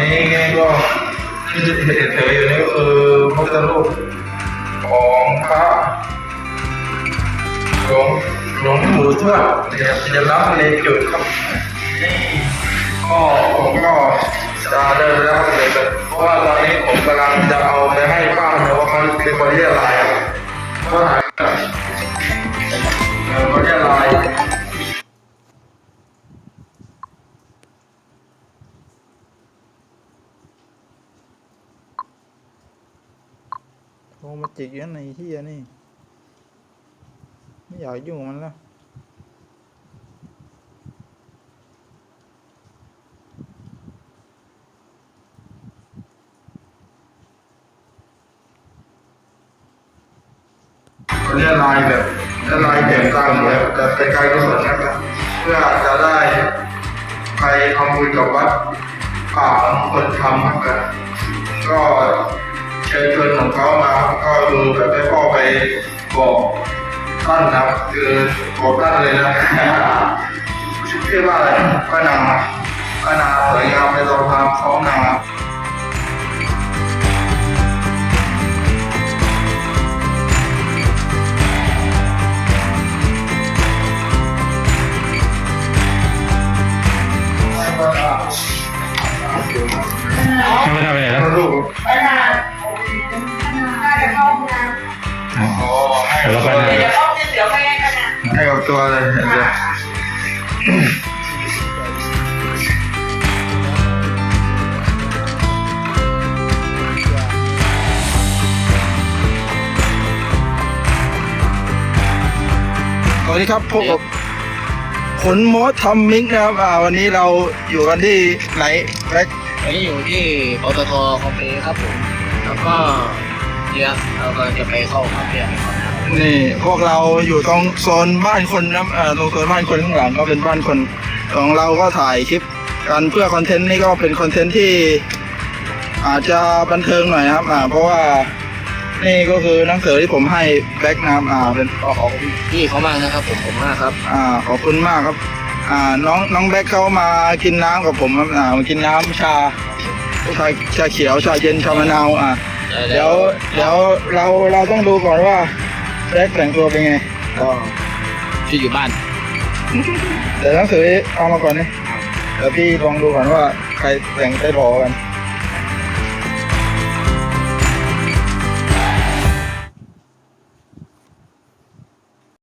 นี้ก็ที่เห็นเธออยู่นี่ก็คือพระพุทธรูปของพระหลวงหลวงปู่ทวดนะครับจะรับในจุดครับนี่ก็ผมก็จะเดินแล้วครับเลยเพราะว่าตอนนี้ผมกำลังจะเอาไปให้ป้าแต่ว่าเขาเป็นคนเรียกลายครับเพราะหาย โทรมาจิกอยันในที่นี่ ไม่อยากยุ่งมันแล้วเขาเรียลายแบบลายเก็บตังค์แบบจะเป็นการกุศลนะครับเพื่อจะได้ไปทำบุญกับวัดป่าคนทำนะครับก็ เชิญชวนของเขามาครับก็ดูแบบให้พ่อไปบอกท่านนะครับคือบอกท่านเลยนะชื่อว่าอะไรป้านาป้านาสวยงามในตอนทำท้องนาไม่ทำอะไรแล้ว เข้าห้องน้อ๋อให้แล้วก็ำนเดี๋ยวเข้าเดี๋ยวไปกันนะให้กับตัวเลยเดี๋ยวสวัสดีครับพบกับขนมดทำมิกนะครับอ่าวันนี้เราอยู่กันที่ไหนแบ็ควันนี้อยู่ที่ปตทคอมเพลครับผม แล้วก็ เดี๋ยวเราก็จะไปเข้าคาเฟ่กันก่อนนะนี่พวกเราอยู่ตรงโซนบ้านคนนะครับเอ่อตรงโซนบ้านคนข้างหลังก็เป็นบ้านคนของเราก็ถ่ายคลิปกันเพื่อคอนเทนต์นี่ก็เป็นคอนเทนต์ที่ อาจจะบันเทิงหน่อยครับอ่าเพราะว่านี่ก็คือหนังสือที่ผมให้แบ็คนะครับอ่าเป็นก็ขอบคุณพี่เขามากนะครับ ผมผมมากครับ อ่าขอบคุณมากครับ อ่าน้องน้องแบ็คเขามากินน้ำกับผมครับอ่ามากินน้ำชาชาชาเขียวชาเย็นชามะนาวอ่า เดี๋ยวเดี๋ยวเราเราต้องดูก่อนว่าแบ็คแต่งตัวเป็นไงก็ที่อยู่บ้านเดี๋ยวหนังสือเอามาก่อนนี่เดี๋ยวพี่ลองดูก่อนว่าใครแต่งได้พอกัน